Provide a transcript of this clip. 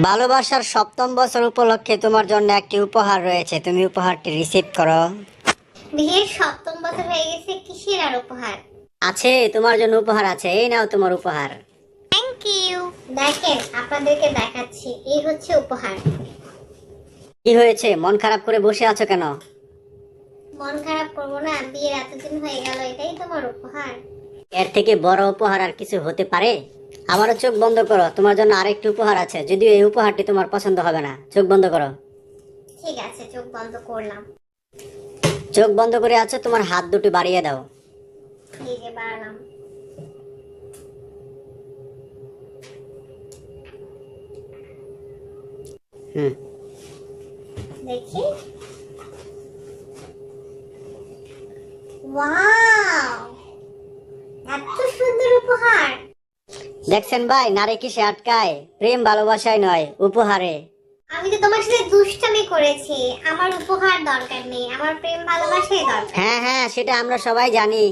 ভালোবাসার সপ্তম বছর উপলক্ষে তোমার জন্য একটি উপহার রয়েছে। তুমি উপহারটি রিসিভ করো। বিয়ের সপ্তম বছর হয়ে গেছে কিসের আর উপহার? আছে তোমার জন্য উপহার আছে। এই নাও তোমার উপহার। থ্যাংক ইউ দেখেন আপনাদেরকে দেখাচ্ছি। এই হচ্ছে উপহার। কি হয়েছে? মন খারাপ করে বসে আছো কেন? মন খারাপ করব না বিয়ের এতদিন হয়ে গেল এটাই তোমার উপহার। এর থেকে বড় উপহার আর কিছু হতে পারে? আমারও চোখ বন্ধ করো তোমার জন্য আরেকটি উপহার আছে যদিও এই উপহারটি তোমার পছন্দ হবে না। চোখ বন্ধ করো। ঠিক আছে চোখ বন্ধ করলাম। চোখ বন্ধ করে আছো তোমার হাত দুটি বাড়িয়ে দাও। এই যে বাড়ালাম। হুম। দেখি। ওয়াও! এত সুন্দর উপহার! দেখছেন ভাই নারী কিসে আটকায়? প্রেম ভালোবাসায় নয় উপহারে। আমি তো তোমার সাথে দুষ্টামি করেছি। আমার উপহার দরকার নেই আমার প্রেম ভালোবাসাই দরকার। হ্যাঁ হ্যাঁ সেটা আমরা সবাই জানি।